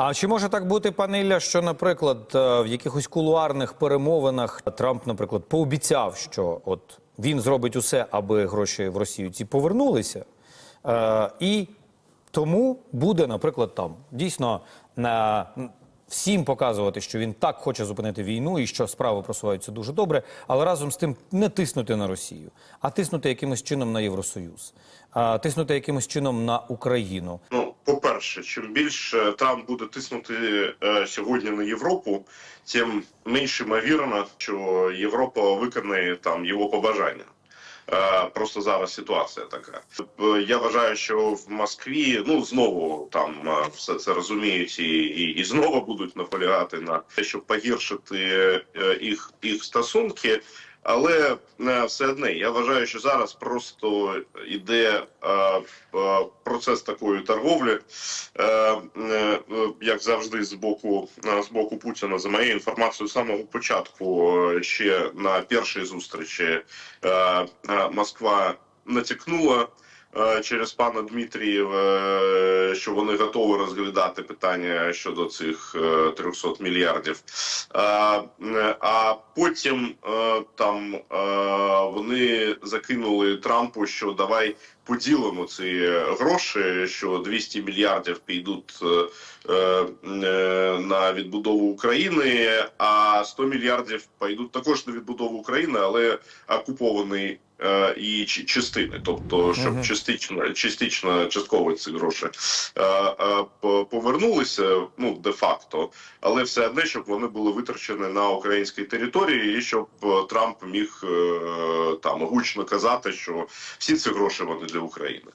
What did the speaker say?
А чи може так бути, пане Ілля, що, наприклад, е, в якихось кулуарних перемовинах Трамп, наприклад, пообіцяв, що от він зробить усе, аби гроші в Росію ці повернулися, е, і тому буде, наприклад, там дійсно на всім показувати, що він так хоче зупинити війну і що справи просуваються дуже добре, але разом з тим не тиснути на Росію, а тиснути якимось чином на Євросоюз, а тиснути якимось чином на Україну. Ну, по-перше, чим більше Трамп буде тиснути е, сьогодні на Європу, тим менш ймовірно, що Європа виконає там його побажання. Е, Просто зараз ситуація така. Е, Я вважаю, що в Москві ну знову там е, все це розуміють і, і, і знову будуть наполягати на те, щоб погіршити е, їх, їх стосунки. Але е, все одне я вважаю, що зараз просто йде е, е, процес такої торговлі, як завжди, з боку з боку Путіна. За моєю інформацією, з самого початку ще на першій зустрічі Москва натякнула. Через пана Дмитрієва, що вони готові розглядати питання щодо цих е, 300 мільярдів. А, е, потім е, там е, вони закинули Трампу, що давай поділимо ці гроші, що 200 мільярдів підуть е, е, на відбудову України, а 100 мільярдів підуть також на відбудову України, але окупований е, і частини, тобто щоб частично, частично, частково ці гроші е, е, по- повернулися, ну де факто, але все одне, щоб вони були витрачені на українській території, і щоб е, Трамп міг е, там гучно казати, що всі ці гроші вони для України.